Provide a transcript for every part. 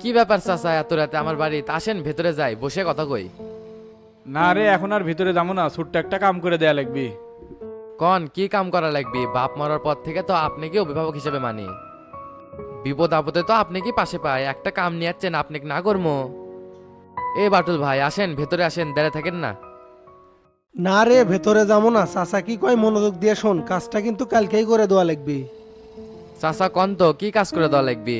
কি ব্যাপার চাচা এত রাতে আমার বাড়িতে? আসেন ভেতরে যাই বসে কথা কই। না রে এখন আর ভিতরে যাব না ছোট্ট একটা কাম করে দেয়া লাগবি। কন কি কাম করা লাগবে? বাপ মরার পর থেকে তো আপনাকে অভিভাবক হিসেবে মানি। বিপদ আপদে তো আপনি কি পাশে পায় একটা কাম নিয়ে যাচ্ছেন আপনি না কর্ম? এ বাটুল ভাই আসেন ভেতরে আসেন দাঁড়িয়ে থাকেন না। না রে ভেতরে যাব না চাচা কি কয় মনোযোগ দিয়ে শোন কাজটা কিন্তু কালকেই করে দেওয়া লাগবে। চাচা কন তো কি কাজ করে দেওয়া লাগবে?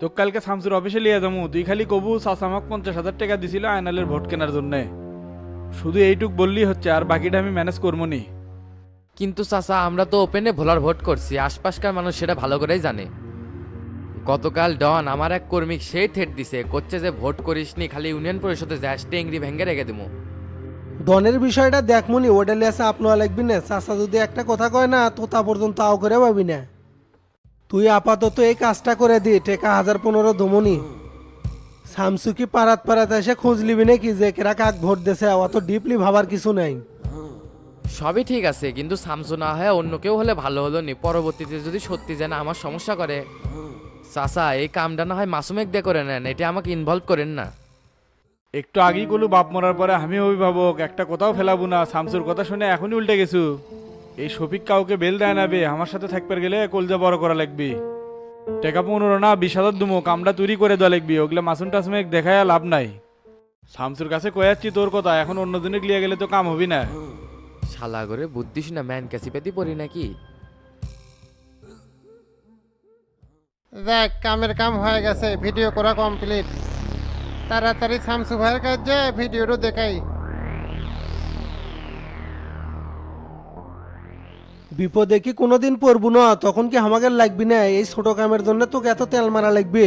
তো কালকে শামসুর অফিসে লিয়ে যাব তুই খালি কবু আমাকে পঞ্চাশ হাজার টাকা দিছিল আয়নালের ভোট কেনার জন্য। শুধু এইটুক বললেই হচ্ছে আর বাকিটা আমি ম্যানেজ করব নি। কিন্তু চাচা আমরা তো ওপেনে ভোলার ভোট করছি আশপাশকার মানুষ সেটা ভালো করেই জানে। গতকাল ডন আমার এক কর্মী সেই থেট দিছে করছে যে ভোট করিসনি খালি ইউনিয়ন পরিষদে যাস টেংরি ভেঙ্গে রেখে দিমু। ডনের বিষয়টা দেখমনি ওটা লিয়াসে আপনার লাগবি না। চাচা যদি একটা কথা কয় না তো তা পর্যন্ত আও করে পাবি না। তুই আপাতত এই কাজটা করে দি টেকা হাজার পনেরো দমনি শামসু কি পারাত পারাত এসে খোঁজ লিবি নাকি যে কেরা কাক ভোট দেছে অত ডিপলি ভাবার কিছু নাই। সবই ঠিক আছে কিন্তু সামসু না হয় অন্য কেউ হলে ভালো হলো নি। পরবর্তীতে যদি সত্যি যেন আমার সমস্যা করে। চাচা এই কামটা না হয় মাসুমেক দিয়ে করে নেন এটা আমাকে ইনভলভ করেন না। একটু আগেই করলু বাপ মরার পরে আমি অভিভাবক একটা কথাও ফেলাবো না। শামসুর কথা শুনে এখনই উল্টে গেছু। এই শফিক কাউকে বেল দেয় না বে আমার সাথে থাকতে গেলে কলজা বড় করা লাগবি। টাকা পনেরো না বিশ হাজার দুমো কামটা তৈরি করে দেওয়া লাগবি ওগুলো মাসুম টাসুমেক দেখায় লাভ নাই। শামসুর কাছে কয়াচ্ছি তোর কথা এখন অন্য জনে লিয়ে গেলে তো কাম হবি না। শালা করে বুদ্ধিস না ম্যান ক্যাসিপাতি পড়ি নাকি? দেখ কামের কাম হয়ে গেছে ভিডিও করা কমপ্লিট তাড়াতাড়ি শামসু ভাইয়ের কাছে ভিডিওটা দেখাই। বিপদে কি কোনোদিন পড়ব না? তখন কি আমাকে লাগবি না? এই ছোট কামের জন্য তোকে এত তেল মারা লাগবে?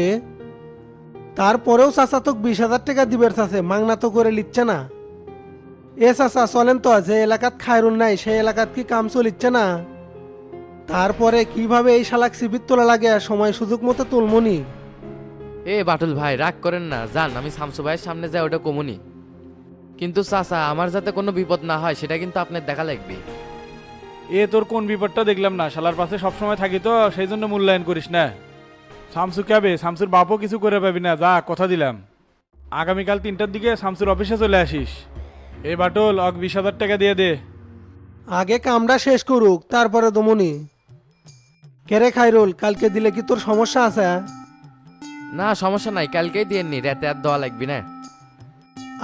তারপরেও চাচা তোকে বিশ হাজার টাকা দিবের চাষে মাংনা তো করে লিচ্ছে না। এ চাচা, চলেন তো, যে এলাকাত খায়রুন নাই, সেই এলাকাত কি কাম চলিচ্ছে না? তারপরে কীভাবে এই শালাক সিবির তোলা লাগে? সময় সুযোগ মতো তুলমনি এ বাটুল ভাই, রাগ করেন না। যান, আমি শামসু ভাইয়ের সামনে যাই, ওটা কমুনি কিন্তু চাচা, আমার যাতে কোনো বিপদ না হয়, সেটা কিন্তু আপনার দেখা লাগবে এ তোর কোন বিপদটা দেখলাম না? শালার পাশে সবসময় থাকি তো সেই জন্য মূল্যায়ন করিস না। শামসু কাবে শামসুর বাপও কিছু করে পাবি না। যা কথা দিলাম। আগামীকাল তিনটার দিকে শামসুর অফিসে চলে আসিস। এ বাটল অক বিশ হাজার টাকা দিয়ে দে। আগে কামটা শেষ করুক তারপরে দমনি। কেরে খাইরুল কালকে দিলে কি তোর সমস্যা আছে? না সমস্যা নাই কালকেই দিয়ে নি রাতে আর দেওয়া লাগবে না।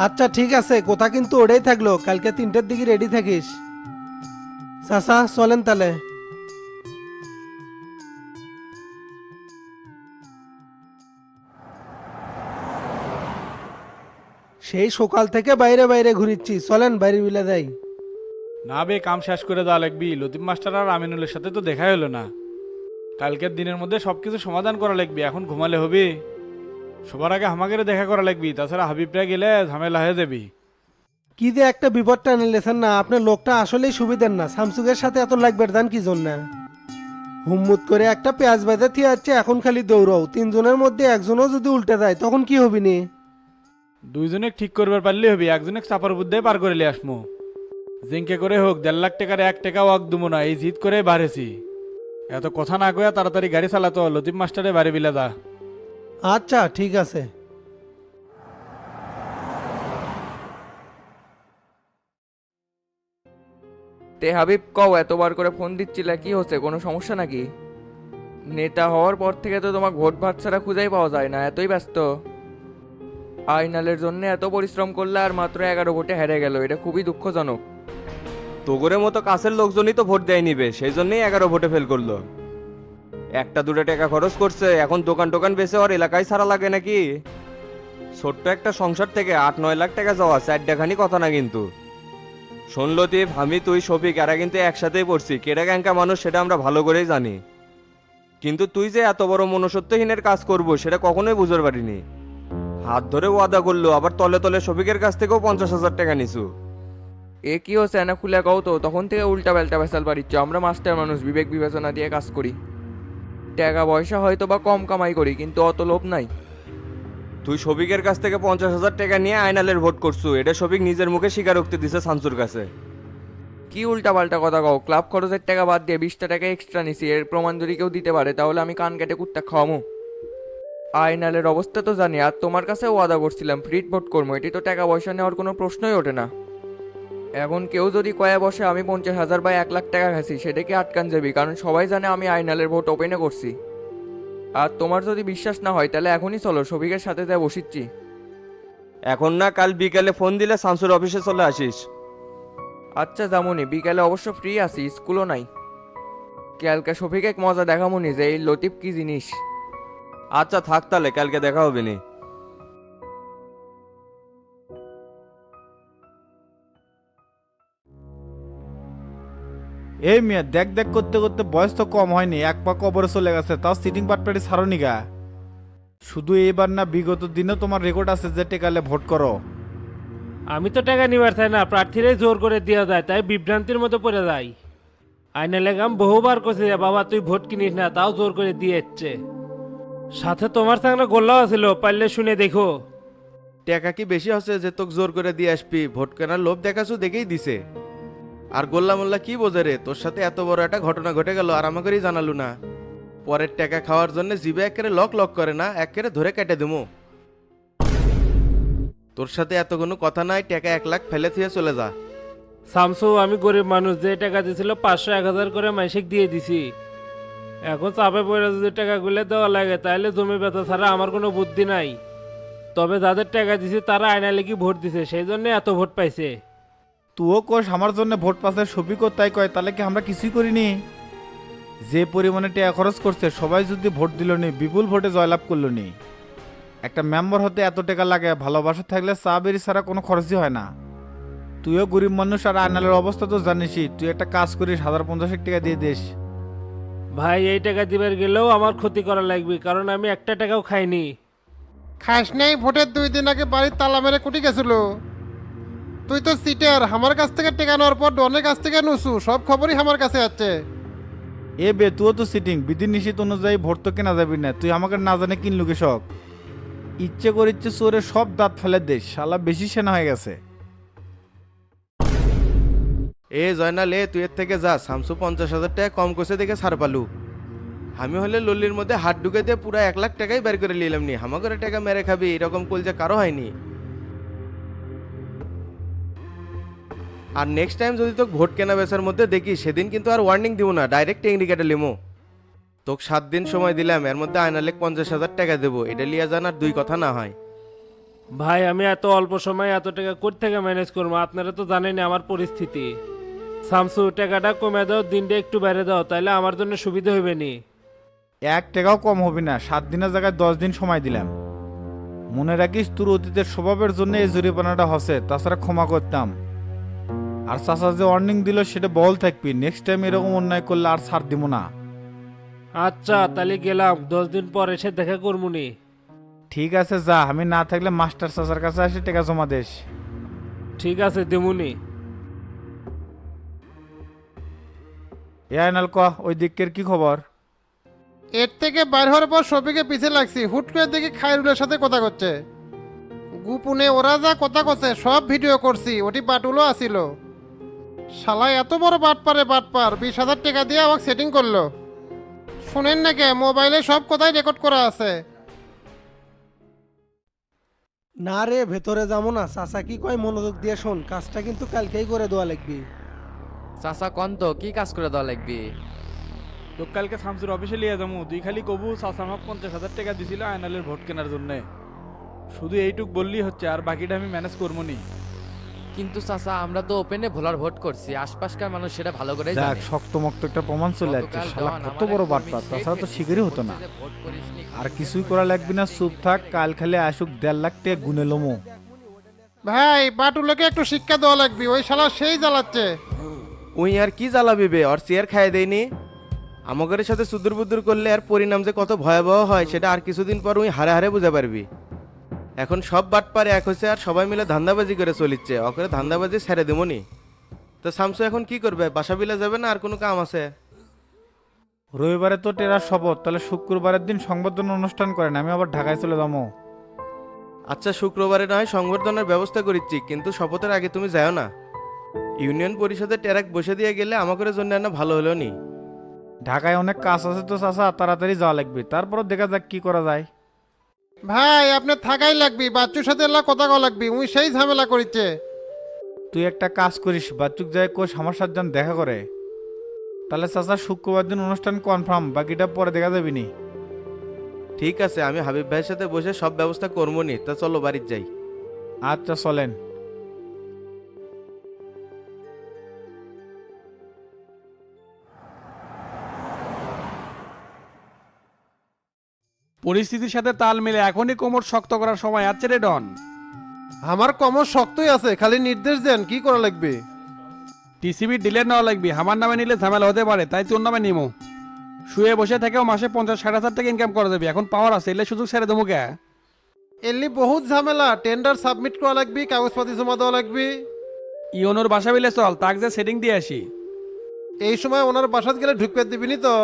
আচ্ছা ঠিক আছে কথা কিন্তু ওটাই থাকল। কালকে তিনটার দিকে রেডি থাকিস। চাচা, চলেন তাহলে সেই সকাল থেকে বাইরে বাইরে ঘুরিচ্ছি। চলেন বাইরে বিলে যাই। না বে, কাম শেষ করে দেওয়া লাগবি। লতিফ মাস্টার আর আমিনুলের সাথে তো দেখাই হলো না। কালকের দিনের মধ্যে সব কিছু সমাধান করা লাগবি। এখন ঘুমালে হবে। সবার আগে আমাকে দেখা করা লাগবি। তাছাড়া হাবিবরা গেলে ঝামেলা হয়ে যাবি। কি যে একটা বিপদ টানে লেছেন না আপনার লোকটা আসলেই সুবিধের না। স্যামসুংয়ের সাথে এত লাগবে দান কি জন্য? হুম্মুত করে একটা পেঁয়াজ বাজে থিয়ে যাচ্ছে এখন খালি দৌড়াও। তিনজনের মধ্যে একজনও যদি উল্টে যায় তখন কি হবি নি দুইজনে ঠিক করবার পারলে হবে একজনে চাপার বুদ্ধে পার করে লিয়ে আসমো। জিঙ্কে করে হোক দেড় লাখ টাকার এক টাকাও অক দুমো না এই জিত করে বাড়েছি। এত কথা না কয়া তাড়াতাড়ি গাড়ি চালাতো লতিফ মাস্টারে বাড়ি বিলা দা আচ্ছা ঠিক আছে। তে হাবিব, কও, এতবার করে ফোন দিচ্ছিলে কি হচ্ছে, কোনো সমস্যা নাকি? নেতা হওয়ার পর থেকে তো তোমাকে ভোট ভাত ছাড়া খুঁজেই পাওয়া যায় না, এতই ব্যস্ত। আইনালের জন্য এত পরিশ্রম করলে আর মাত্র এগারো ভোটে হেরে গেল, এটা খুবই দুঃখজনক। তোগরের মতো কাছের লোকজনই তো ভোট দেয় নিবে সেই জন্যই এগারো ভোটে ফেল করল। একটা দুটো টাকা খরচ করছে, এখন দোকান টোকান বেচে ওর এলাকায় ছাড়া লাগে নাকি? ছোট্ট একটা সংসার থেকে আট নয় লাখ টাকা যাওয়া চারটাখানি কথা না কিন্তু। শোন লতিফ আমি, তুই, শফিক, এরা কিন্তু একসাথেই পড়ছি। কেডা ক্যাঙ্কা মানুষ, সেটা আমরা ভালো করেই জানি। কিন্তু তুই যে এত বড় মনুষ্যত্বহীনের কাজ করব, সেটা কখনোই বুঝতে পারিনি। হাত ধরে ওয়াদা করল, আবার তলে তলে শফিকের কাছ থেকেও পঞ্চাশ হাজার টাকা নিছু। এ কি হচ্ছে না খুলে কও তো, তখন থেকে উল্টা পাল্টা বেসাল বাড়িচ্ছে আমরা মাস্টার মানুষ, বিবেক বিবেচনা দিয়ে কাজ করি। টাকা পয়সা হয়তো বা কম কামাই করি, কিন্তু অত লোভ নাই। তুই শফিকের কাছ থেকে পঞ্চাশ হাজার টাকা নিয়ে আয়নালের ভোট করছু। এটা শফিক নিজের মুখে স্বীকারোক্তি দিছে শামসুর কাছে। কি উল্টা পাল্টা কথা কও? ক্লাব খরচের টাকা বাদ দিয়ে বিশটা টাকা এক্সট্রা নিছি, এর প্রমাণ যদি কেউ দিতে পারে, তাহলে আমি কান কেটে কুত্তা খাওয়ামো। আইনালের অবস্থা তো জানি, আর তোমার কাছে ওয়াদা করছিলাম ফ্রিট ভোট করব এটি তো টাকা পয়সা নেওয়ার কোনো প্রশ্নই ওঠে না। এখন কেউ যদি কয়ে বসে আমি পঞ্চাশ হাজার বা এক লাখ টাকা খাইছি সেটাকে আটকান যাবি? কারণ সবাই জানে আমি আইনালের ভোট ওপেনে করছি। আর তোমার যদি বিশ্বাস না হয় তাহলে এখনই চলো সবিকের সাথে যা বসিচ্ছি। এখন না কাল বিকেলে ফোন দিলে শামসুর অফিসে চলে আসিস। আচ্ছা জামুনি বিকালে অবশ্য ফ্রি আছি স্কুলও নাই। কালকে শফিকে মজা দেখামুনি যে এই লতিফ কি জিনিস। আচ্ছা থাক তাহলে কালকে দেখা হবে নি। এই মেয়ে দেখ দেখ করতে করতে বয়স তো কম হয়নি এক পা কবরে চলে গেছে তাও সিটিং পাটপাটি ছাড়নি গা। শুধু এইবার না বিগত দিনে তোমার রেকর্ড আছে যে টেকালে ভোট করো। আমি তো টাকা নিবার চাই না প্রার্থীরাই জোর করে দেওয়া যায় তাই বিভ্রান্তির মতো পড়ে যাই আইনা লেগাম বহুবার কছে যে বাবা তুই ভোট কিনিস না তাও জোর করে দিয়ে যাচ্ছে সাথে তোমার সঙ্গে গোল্লাও ছিল পারলে শুনে দেখো। টাকা কি বেশি হচ্ছে যে তোকে জোর করে দিয়ে আসবি? ভোট কেনার লোভ দেখাছো দেখেই দিছে। আর গোল্লা মোল্লা কি বোঝে রে? তোর সাথে এত বড় একটা ঘটনা ঘটে গেল আর আমাকেই জানালু না। পরের টাকা খাওয়ার জন্য জিবে একেবারে লক লক করে না, একেবারে ধরে কেটে দেবো তোর সাথে এত কোনো কথা নাই, টাকা এক লাখ ফেলে থুয়ে চলে যা। সামসু, আমি গরিব মানুষ, যে টাকা দিছিল পাঁচশো এক হাজার করে মাসিক দিয়ে দিছি। এখন চাপে পড়ে যদি টাকা টাকাগুলো দেওয়া লাগে, তাহলে জমি বেচা ছাড়া আমার কোনো বুদ্ধি নাই। তবে যাদের টাকা দিছি, তারা আয়না লেগে ভোট দিছে, সেই জন্য এত ভোট পাইছে। তুও কোষ আমার জন্য ভোট পাসের সবিকও তাই কয় তাহলে কি আমরা কিছুই করিনি? যে পরিমাণে টাকা খরচ করছে সবাই যদি ভোট দিল নি বিপুল ভোটে জয়লাভ করল নি একটা মেম্বার হতে এত টাকা লাগে ভালোবাসা থাকলে চা বেরি ছাড়া কোনো খরচই হয় না। তুইও গরিব মানুষ আর আয়নালের অবস্থা তো জানিসই তুই একটা কাজ করিস হাজার পঞ্চাশ টাকা দিয়ে দিস। ভাই এই টাকা দিবার গেলেও আমার ক্ষতি করা লাগবে কারণ আমি একটা টাকাও খাইনি। খাস নেই ভোটের দুই দিন আগে বাড়ির তালা মেরে কুটি গেছিল। তুই তো সিটার আমার কাছ থেকে টেকা নেওয়ার পর ডনের কাছ থেকে নুসু সব খবরই আমার কাছে আছে। এ বে তুইও তো সিটিং বিধি নিষেধ অনুযায়ী ভোট তো কেনা যাবি না তুই আমাকে না জানে কিনলু কৃষক ইচ্ছে করে ইচ্ছে চোরে সব দাঁত ফেলে দিস শালা বেশি সেনা হয়ে গেছে। এ জয়নাল এ তুই এর থেকে যা সামসু পঞ্চাশ হাজার টাকা কম করছে দেখে ছাড় পালু। আমি হলে লল্লির মধ্যে হাত ঢুকে দিয়ে পুরো এক লাখ টাকাই বের করে নিলাম নি হামা করে টাকা মেরে খাবি এরকম কলজা কারও হয়নি। আর নেক্সট টাইম যদি তোকে ভোট কেনা বেচার মধ্যে দেখি সেদিন কিন্তু আর ওয়ার্নিং দিব না ডাইরেক্ট টেংরি কেটে লিমো তোকে সাত দিন সময় দিলাম এর মধ্যে আয়নালেক পঞ্চাশ হাজার টাকা দেবো এটা লিয়া যান আর দুই কথা না হয়। ভাই আমি এত অল্প সময় এত টাকা কোথা থেকে ম্যানেজ করব আপনারা তো জানেনই আমার পরিস্থিতি। সামসু টাকাটা কমে দাও দিনটা একটু বেড়ে দাও তাহলে আমার জন্য সুবিধা হইবে নি। এক টাকাও কম হবে না সাত দিনের জায়গায় দশ দিন সময় দিলাম। মনে রাখিস তোর অতীতের স্বভাবের জন্য এই জরিমানাটা হসে তাছাড়া ক্ষমা করতাম। আর চাচা যে ওয়ার্নিং দিল সেটা বল থাকবি। নেক্সট টাইম এরকম অন্যায় করলে আর ছাড় দিব না। আচ্ছা তাহলে গেলাম। দশ দিন পর এসে দেখা করবুনি ঠিক আছে যা। আমি না থাকলে মাস্টার চাচার কাছে এসে টাকা জমা দেশ ঠিক আছে দেমুনি এ আইনাল ক ওই দিকের কি খবর? এর থেকে বাইর হওয়ার পর সবিকে পিছে লাগছি। হুট করে দেখি খায়রুলের সাথে কথা করছে। গোপনে ওরা যা কথা করছে সব ভিডিও করছি। ওটি বাটুলও আসিল। শালা এত বড় বাট পারে বাট পার। বিশ হাজার টাকা দিয়ে আমাকে সেটিং করল। শুনেন নাকি মোবাইলে সব কথাই রেকর্ড করা আছে। না রে ভেতরে যাব না। চাচা কি কয় মনোযোগ দিয়ে শোন। কাজটা কিন্তু কালকেই করে দেওয়া লাগবে। চাচা কন তো? কি কাজ করে দেওয়া লাগবে? তো কালকে শামসুর অফিসে লিয়ে যাব। তুই খালি কবু চাচা আমাকে পঞ্চাশ হাজার টাকা দিছিল আয়নালের ভোট কেনার জন্য। শুধু এইটুক বললেই হচ্ছে আর বাকিটা আমি ম্যানেজ করব নি। কিন্তু চাচা আমরা তো ওপেনে ভোলার ভোট করছি। আশপাশকার মানুষ সেটা ভালো করে জানে। শক্ত মক্ত একটা প্রমাণ চলে যাচ্ছে গতকাল শালা কত বড় বাটপার তাছাড়া তো শিকারই হতো না। আর কিছুই করা লাগবে না চুপ থাক কাল খালি আসুক দেড় লাখ টাকা গুনে লমো। ভাই বাটুলকে একটু শিক্ষা দেওয়া লাগবে ওই শালা সেই জ্বালাচ্ছে। উই আর কি জ্বালাবি বে আর চেয়ার খাইয়ে দেয়নি। আমাদের সাথে সুদূর বুদুর করলে আর পরিণাম যে কত ভয়াবহ হয় সেটা আর কিছুদিন পর উই হারে হারে বুঝে পারবি। এখন সব বাট পারে এক হয়েছে আর সবাই মিলে ধান্দাবাজি করে চলিচ্ছে। অকরে ধান্দাবাজি ছেড়ে দেবনি তো শামসু এখন কি করবে? বাসা বিলে যাবে না আর কোনো কাম আছে? রবিবারে তো টেরার শপথ তাহলে শুক্রবারের দিন সংবর্ধনা অনুষ্ঠান করেন আমি আবার ঢাকায় চলে যাব। আচ্ছা শুক্রবারে নয় সংবর্ধনার ব্যবস্থা করিচ্ছি কিন্তু শপথের আগে তুমি যাও না। ইউনিয়ন পরিষদে টেরাক বসে দিয়ে গেলে আমাদের জন্য না ভালো হলো নি। ঢাকায় অনেক কাজ আছে তো চাচা তাড়াতাড়ি যাওয়া লাগবে। তারপর দেখা যাক কি করা যায়। ভাই আপনার থাকাই লাগবি বাচ্চুর সাথে এলা কথা কওয়া লাগবি উই সেই ঝামেলা করিছে তুই একটা কাজ করিস বাচ্চুক যায় কোষ আমার সাথে যেন দেখা করে। তাহলে চাচা শুক্রবার দিন অনুষ্ঠান কনফার্ম বাকিটা পরে দেখা যাবি নি। ঠিক আছে আমি হাবিব ভাইয়ের সাথে বসে সব ব্যবস্থা করব নি তা চলো বাড়ির যাই। আচ্ছা চলেন। পরিস্থিতির সাথে তাল মিলে এখনই কোমর শক্ত করার সময় আছে রে ডন। আমার কমর শক্তই আছে খালি নির্দেশ দেন কি করা লাগবে? টিসিবি ডিলে নেওয়া লাগবে আমার নামে নিলে ঝামেলা হতে পারে তাই তোর নামে নিমো। শুয়ে বসে থেকেও মাসে পঞ্চাশ ষাট হাজার টাকা ইনকাম করা যাবে এখন পাওয়ার আছে এলে সুযোগ ছেড়ে দেবো কে? এলি বহুত ঝামেলা টেন্ডার সাবমিট করা লাগবি কাগজপাতি জমা দেওয়া লাগবি। ইওনোর বাসা বিলে চল তাক যে সেটিং দিয়ে আসি। এই সময় ওনার বাসাত গেলে ঢুকতে দিবিনি তো?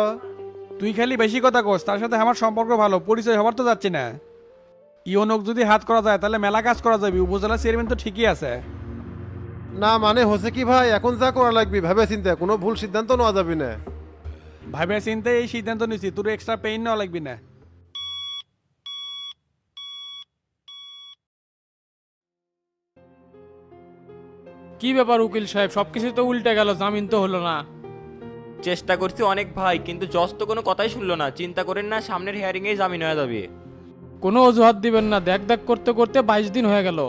তুই খালি বেশি কথা কোস তার সাথে আমার সম্পর্ক ভালো পরিচয় হবার তো যাচ্ছে না। ইওনক যদি হাত করা যায় তাহলে মেলা কাজ করা যাবে উপজেলা চেয়ারম্যান তো ঠিকই আছে। না মানে হচ্ছে কি ভাই এখন যা করা লাগবি ভাবে চিন্তা কোনো ভুল সিদ্ধান্ত নেওয়া যাবে না। ভাবে চিন্তে এই সিদ্ধান্ত নিছি তোর এক্সট্রা পেইন নেওয়া লাগবি না। কি ব্যাপার উকিল সাহেব সবকিছু তো উল্টে গেল জামিন তো হলো না। চেষ্টা করছি অনেক ভাই কিন্তু জজ তো কোনো কথাই শুনলো না। চিন্তা করেন না সামনের হিয়ারিংয়ে জামিন হয়ে যাবে। কোনো অজুহাত দিবেন না দেখ দেখ করতে করতে বাইশ দিন হয়ে গেল।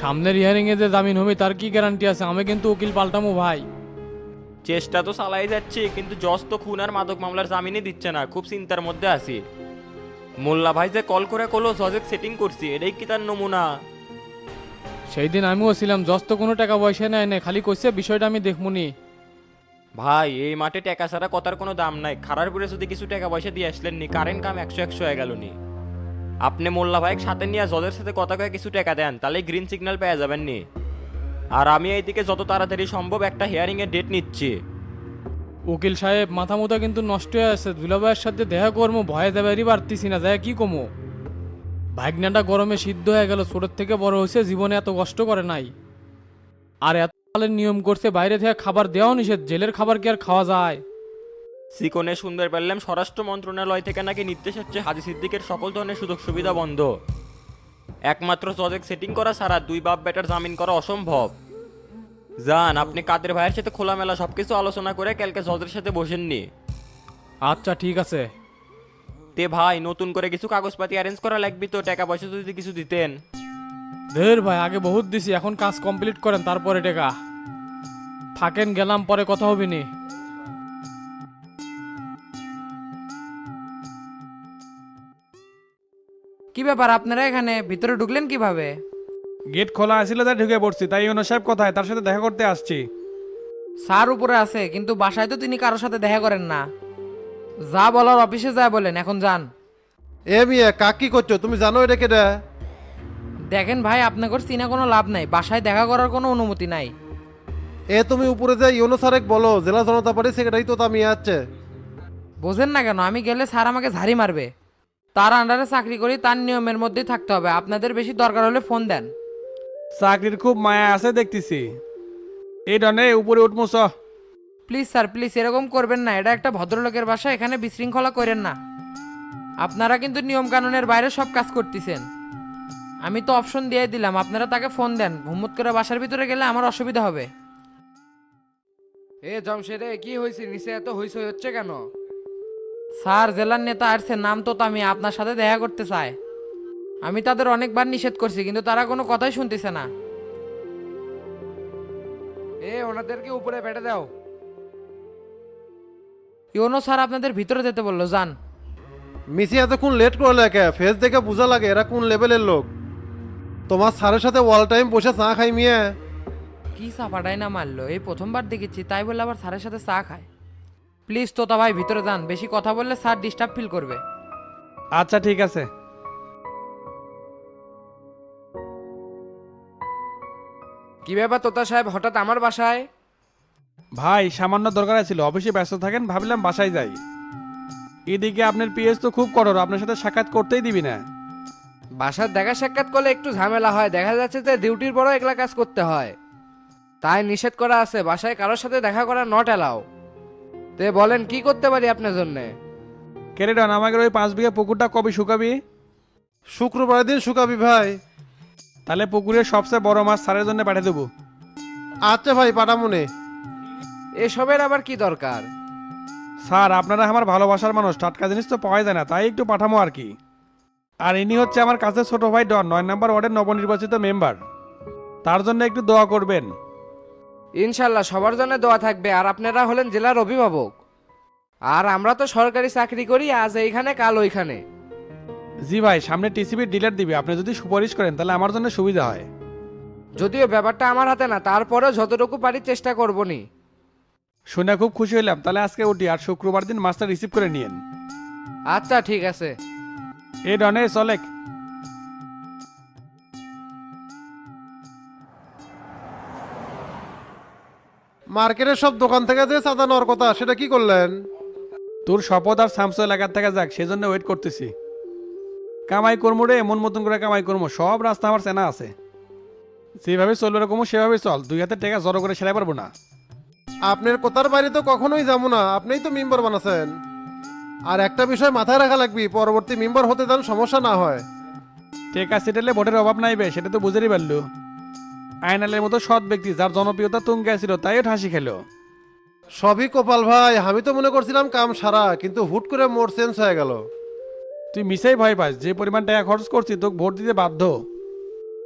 সামনের হিয়ারিং এ যে জামিন হবে তার কি গ্যারান্টি আছে? আমি কিন্তু উকিল পাল্টামো ভাই। চেষ্টা তো চালাই যাচ্ছে কিন্তু জজ তো খুন আর মাদক মামলার জামিনই দিচ্ছে না খুব চিন্তার মধ্যে আছি। মোল্লা ভাই যে কল করে কলো জজেক সেটিং করছি এটাই কি তার নমুনা? সেই দিন আমিও ছিলাম জজ তো কোনো টাকা পয়সা নেয় না খালি কইছে বিষয়টা আমি দেখমুনি। ভাই, এই মাঠে টাকা ছাড়া কথার কোনো দাম নাই। খারার করে যদি কিছু টাকা পয়সা দিয়ে আসলেন নি কারেন্ট কাম একশো একশো হয়ে গেল নি। আপনি মোল্লা ভাইয়ের সাথে নিয়ে জজের সাথে কথা কয়ে কিছু টাকা দেন, তাহলে গ্রিন সিগন্যাল পেয়ে যাবেন নি। আর আমি এইদিকে যত তাড়াতাড়ি সম্ভব একটা হিয়ারিং এর ডেট নিচ্ছি। উকিল সাহেব মাথা মুথা কিন্তু নষ্ট হয়ে আছে। দুলাভাইয়ের সাথে দেখা করব ভয়ে দেবারই পারতিছি না, যায় কি কমো? ভাগনাটা গরমে সিদ্ধ হয়ে গেল, ছোটোর থেকে বড় হয়েছে, জীবনে এত কষ্ট করে নাই। আর এত সালের নিয়ম করছে বাইরে থেকে খাবার দেওয়াও নিষেধ জেলের খাবার কি আর খাওয়া যায়? সিকনে শুনতে পারলাম স্বরাষ্ট্র মন্ত্রণালয় থেকে নাকি নির্দেশ হচ্ছে হাজি সিদ্দিকের সকল ধরনের সুযোগ সুবিধা বন্ধ। একমাত্র জজেক সেটিং করা ছাড়া দুই বাপ বেটার জামিন করা অসম্ভব। যান আপনি কাদের ভাইয়ের সাথে খোলামেলা সবকিছু আলোচনা করে কালকে জজের সাথে বসেননি? আচ্ছা ঠিক আছে। তে ভাই নতুন করে কিছু কাগজপাতি অ্যারেঞ্জ করা লাগবে তো টাকা পয়সা যদি কিছু দিতেন। ধের ভাই আগে বহুত দিছি এখন কাজ কমপ্লিট করেন তারপরে টেকা। থাকেন গেলাম পরে কথা হবে নি। কি ব্যাপার আপনারা এখানে ভিতরে ঢুকলেন কীভাবে? গেট খোলা আছিল তাই ঢুকে পড়ছি তাই ইওনো সাহেব কোথায়? তার সাথে দেখা করতে আসছি। স্যার উপরে আছে কিন্তু বাসায় তো তিনি কারোর সাথে দেখা করেন না। যা বলার অফিসে যায় বলেন এখন যান। এ মিয়া কাক কি করছ? তুমি জানো এটা কেটা দেখেন ভাই আপনাদের চিনা কোনো লাভ নাই। বাসায় দেখা করার কোনো অনুমতি নাই। এ তুমি উপরে যাই ইউনো স্যারেক বলো জেলা জনতা পার্টি সেক্রেটারি তো মিয়া আছে। বোঝেন না কেন আমি গেলে স্যার আমাকে ঝাড়ি মারবে। তার আন্ডারে চাকরি করি তার নিয়মের মধ্যেই থাকতে হবে। আপনাদের বেশি দরকার হলে ফোন দেন। চাকরির খুব মায়া আছে দেখতেছি। এই ডনে উপরে উঠমো চ প্লিজ স্যার প্লিজ এরকম করবেন না। এটা একটা ভদ্রলোকের বাসা এখানে বিশৃঙ্খলা করেন না। আপনারা কিন্তু নিয়ম কানুনের বাইরে সব কাজ করতেছেন। আমি তো অপশন দিয়ে দিলাম আপনারা তাকে ফোন দেন। ঘুমুত করে বাসার ভিতরে গেলে আমার অসুবিধা হবে। এ জমশেরে কি হয়েছে? নিচে এত হইসই হচ্ছে কেন? স্যার জেলার নেতা আসছে নাম তো আমি আপনার সাথে দেখা করতে চাই। আমি তাদের অনেকবার নিষেধ করছি কিন্তু তারা কোনো কথাই শুনতেছে না। এ ওনাদেরকে উপরে বেটে দাও। ইউনো স্যার আপনাদের ভিতরে যেতে বলল যান। মিসি এতক্ষণ লেট করে লেখে ফেস দেখে বোঝা লাগে এরা কোন লেভেলের লোক। তোমার স্যারের সাথে অল টাইম বসে চা খাই মিয়া। কি চাপাটাই না মারলো? এই প্রথমবার দেখেছি তাই বলে আবার স্যারের সাথে চা খায়। প্লিজ তোতা ভাই ভিতরে যান। বেশি কথা বললে স্যার ডিস্টার্ব ফিল করবে। আচ্ছা ঠিক আছে। কি ব্যাপার তোতা সাহেব হঠাৎ আমার বাসায়? ভাই সামান্য দরকার ছিল অফিসে ব্যস্ত থাকেন ভাবলাম বাসায় যাই। এদিকে আপনার পিএস তো খুব কঠোর আপনার সাথে সাক্ষাৎ করতেই দিবি না। বাসার দেখা সাক্ষাৎ করলে একটু ঝামেলা হয়। দেখা যাচ্ছে যে ডিউটির বড় একলা কাজ করতে হয়। তাই নিষেধ করা আছে বাসায় কারোর সাথে দেখা করা নট এলাও তে বলেন কি করতে পারি আপনার জন্যে? কেরেডন আমাকে ওই পাঁচ বিঘা পুকুরটা কবে শুকাবি? শুক্রবারের দিন শুকাবি ভাই। তাহলে পুকুরের সবচেয়ে বড় মাছ সারের জন্য পাঠিয়ে দেবো। আচ্ছা ভাই পাঠামুনে এসবের আবার কি দরকার? স্যার আপনারা আমার ভালোবাসার মানুষ টাটকা জিনিস তো পাওয়া যায় না তাই একটু পাঠামো আর কি। আর ইনি হচ্ছে আমার কাছে ছোট ভাই ডন নয় নম্বর ওয়ার্ডের নবনির্বাচিত মেম্বার। তার জন্য একটু দোয়া করবেন। ইনশাল্লাহ সবার জন্য দোয়া থাকবে। আর আপনারা হলেন জেলার অভিভাবক। আর আমরা তো সরকারি চাকরি করি আজ এইখানে কাল ওইখানে। জি ভাই সামনে টিসিবির ডিলার দিবে। আপনি যদি সুপারিশ করেন তাহলে আমার জন্য সুবিধা হয়। যদিও ব্যাপারটা আমার হাতে না তারপরেও যতটুকু পারি চেষ্টা করব নি শুনে খুব খুশি হলাম তাহলে আজকে উঠি আর শুক্রবার দিন মাছটা রিসিভ করে নিয়েন। আচ্ছা ঠিক আছে। এ ডনে চলেক মার্কেটের সব দোকান থেকে যে চাঁদা নেওয়ার কথা সেটা কি করলেন? তোর শপথ আর সামসু এলাকার থেকে যাক সেজন্য ওয়েট করতেছি। কামাই কর্ম রে এমন মতন করে কামাই কর্ম সব রাস্তা আমার চেনা আছে। যেভাবে চলবে এরকম সেভাবে চল দুই হাতে টাকা জড়ো করে সেরাই পারব না। আপনার কোথার বাড়ি তো কখনোই যাব না আপনিই তো মেম্বার বানাছেন। আর একটা বিষয় মাথায় রাখা লাগবে পরবর্তী মেম্বার হতে যেন সমস্যা না হয়। টেকা সিটেলে ভোটের অভাব নাই নাইবে সেটা তো বুঝেরই পারল। আয়নালের মতো সৎ ব্যক্তি যার জনপ্রিয়তা তুঙ্গে ছিল তাইও ঠাসি খেলো। সবই কপাল ভাই আমি তো মনে করছিলাম কাম সারা কিন্তু হুট করে মোর চেঞ্জ হয়ে গেল। তুই মিসাই ভয় পাস যে পরিমাণ টাকা খরচ করছি তোকে ভোট দিতে বাধ্য।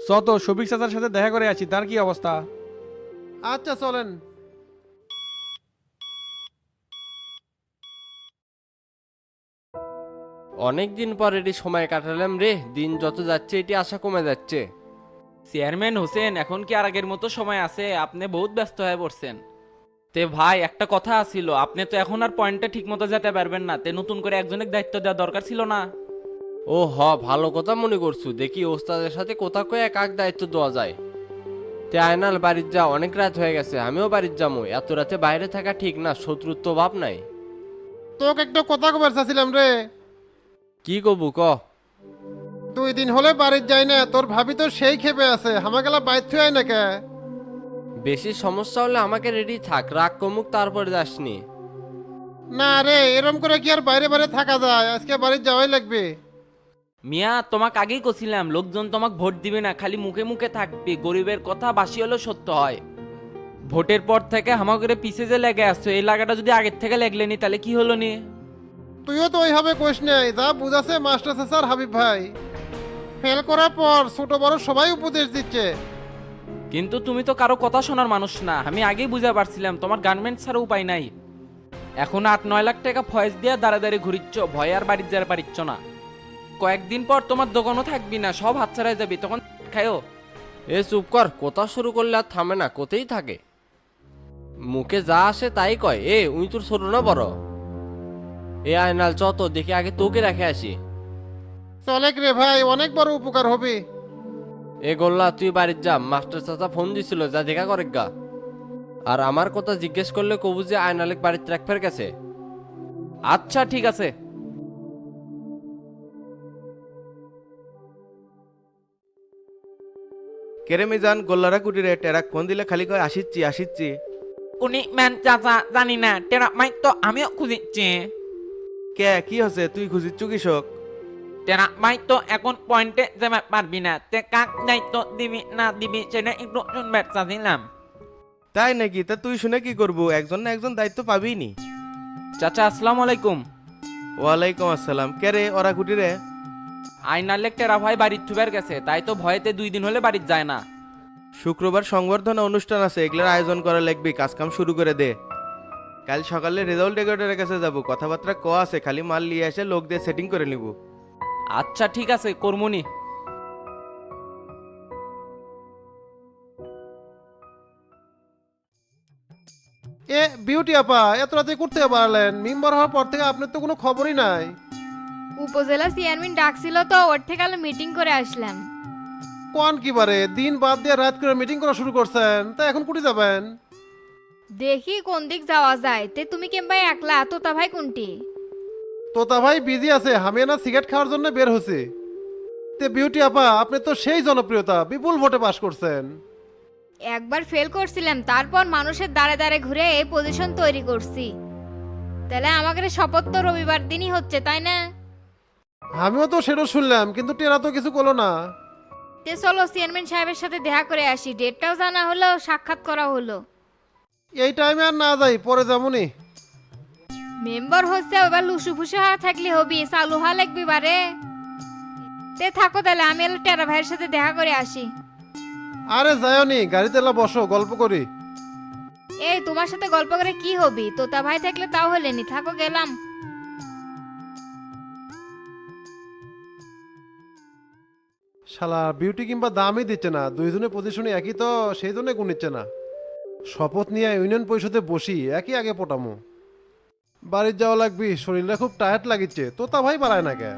চত সবিক চাচার সাথে দেখা করে আছি তার কি অবস্থা? আচ্ছা চলেন। অনেক দিন পর এটি সময় কাটালাম রে দিন যত যাচ্ছে এটি আশা কমে যাচ্ছে। চেয়ারম্যান হোসেন এখন কি আর আগের মতো সময় আছে? আপনি বহুত ব্যস্ত হয়ে পড়ছেন। তে ভাই একটা কথা আছিল আপনি তো এখন আর পয়েন্টে ঠিক মতো যেতে পারবেন না তে নতুন করে একজনের দায়িত্ব দেওয়া দরকার ছিল না। ও হ ভালো কথা মনে করছু দেখি ওস্তাদের সাথে কোথা কয়ে কাক দায়িত্ব দেওয়া যায়। তে আয়নাল বাড়ির যা অনেক রাত হয়ে গেছে আমিও বাড়ির যাব এত রাতে বাইরে থাকা ঠিক না শত্রুত্ব ভাব নাই। তোকে একটা কথা কবার চাচ্ছিলাম রে। কি কবু ক? দুই দিন হলে বাড়ির যাই না তোর ভাবি তো সেই খেপে আছে হামাগেলা বাইর থুয়াই না কে বেশি সমস্যা হলে আমাকে রেডি থাক রাগ কমুক তারপরে যাসনি। না রে এরম করে কি আর বাইরে বাইরে থাকা যায়? আজকে বাড়ির যাওয়াই লাগবে। মিয়া তোমাকে আগেই কছিলাম লোকজন তোমাকে ভোট দিবে না খালি মুখে মুখে থাকবে গরিবের কথা বাসি হলেও সত্য হয়। ভোটের পর থেকে হামাগরে পিছে যে লেগে আসছো এই লাগাটা যদি আগের থেকে লেগলেনি তাহলে কি হলো নি? তুইও তো ওইভাবে কোষ নেই যা বুঝাছে মাস্টার স্যার হাবিব ভাই। ফেল করার পর ছোট বড় সবাই উপদেশ দিচ্ছে। কিন্তু তুমি তো কারও কথা শোনার মানুষ না আমি আগেই বুঝা পারছিলাম তোমার গার্মেন্টস ছাড়া উপায় নাই। এখন আট নয় লাখ টাকা ফয়েজ দিয়ে দাঁড়া দাঁড়িয়ে ঘুরিচ্ছ ভয় আর বাড়ির যারা পারিচ্ছ না। কয়েকদিন পর তোমার দোকানও থাকবি না সব হাতছাড়াই যাবি তখন খায়ও এ চুপ কর কথা শুরু করলে আর থামে না কোতেই থাকে? মুখে যা আসে তাই কয় এ উই তোর ছোট না বড়? এ আয়নাল চত দেখে আগে তোকে রেখে আসি। চলে রে ভাই অনেক বড় উপকার হবে। এ গোল্লা তুই বাড়ির যা মাস্টার চাচা ফোন দিছিল যা দেখা করে গা। আর আমার কথা জিজ্ঞেস করলে কবু যে আয়নালেক বাড়ির ট্র্যাক ফের গেছে। আচ্ছা ঠিক আছে। কেরেমি যান গোল্লারা কুটিরে টেরাক ফোন দিলে খালি কয় আসিচ্ছি আসিচ্ছি। উনি ম্যান চাচা জানি না টেরা মাইক তো আমিও খুঁজিচ্ছি। কে কি হচ্ছে তুই খুঁজিচ্ছু কৃষক টেরা মাইক তো এখন পয়েন্টে পারবি না তে কাক দায়িত্ব দিবি না দিবি সেটা একটু চাচ্ছিলাম তাই নাকি? তা তুই শুনে কি করব? একজন না একজন দায়িত্ব পাবিই নি? চাচা আসসালামু আলাইকুম। ওয়ালাইকুম আসসালাম। কে রে ওরা কুটিরে আইনালেক টেরা ভাই বাড়ির থুবের গেছে তাই তো ভয়েতে দুই দিন হলে বাড়ির যায় না। শুক্রবার সংবর্ধনা অনুষ্ঠান আছে এগুলোর আয়োজন করা লাগবে কাজকাম শুরু করে দে। কাল সকালে রেজাল্ট রেকর্ডের কাছে যাব। কথাবার্তা ক আছে খালি মাল নিয়ে এসে লোক দিয়ে সেটিং করে নিব। আচ্ছা ঠিক আছে কর্মনি এ বিউটি আপা এত রাতে করতে পারলেন? মেম্বার হওয়ার পর থেকে আপনার তো কোনো খবরই নাই। উপজেলা চেয়ারম্যান ডাকছিল তো ওর থেকে আলো মিটিং করে আসলাম। কোন কি বারে? দিন বাদ দিয়ে রাত করে মিটিং করা শুরু করছেন তা এখন কুটি যাবেন? দেখি কোন দিক যাওয়া যায়। তে তুমি কেমবা একলা? তোতা ভাই কোনটি? তোতা ভাই বিজি আছে আমি না সিগারেট খাওয়ার জন্য বের হয়েছি। তে বিউটি আপা আপনি তো সেই জনপ্রিয়তা বিপুল ভোটে পাশ করছেন। একবার ফেল করছিলাম তারপর মানুষের দাঁড়ে দাঁড়ে ঘুরে এই পজিশন তৈরি করছি। তাহলে আমাদের শপথ তো রবিবার দিনই হচ্ছে তাই না? আমিও তো সেটা শুনলাম কিন্তু টেরা তো কিছু করল না। তে চলো চেয়ারম্যান সাহেবের সাথে দেখা করে আসি। ডেটটাও জানা হলো সাক্ষাৎ করা হলো। এই টাইমে আর না যাই পরে যাবনি মেম্বার হচ্ছে এবার লুসু ফুসু হওয়া থাকলে হবি চালু হওয়া লাগবি বারে। তে থাকো তাহলে আমি এলো টেরা ভাইয়ের সাথে দেখা করে আসি। আরে যায়নি গাড়িতে এলা বসো গল্প করি। এই তোমার সাথে গল্প করে কি হবি? তোতা ভাই থাকলে তাও হলেনি থাকো গেলাম। শালা বিউটি কিংবা দামই দিচ্ছে না দুইজনের পজিশনে একই তো সেই জন্য গুণ নিচ্ছে না। শপথ নিয়ে ইউনিয়ন পরিষদে বসি, একই আগে পটামো। বাড়ির যাওয়া লাগবি, শরীরটা খুব টায়ার্ড লাগিচ্ছে, তোতা ভাই বাড়ায় না কে?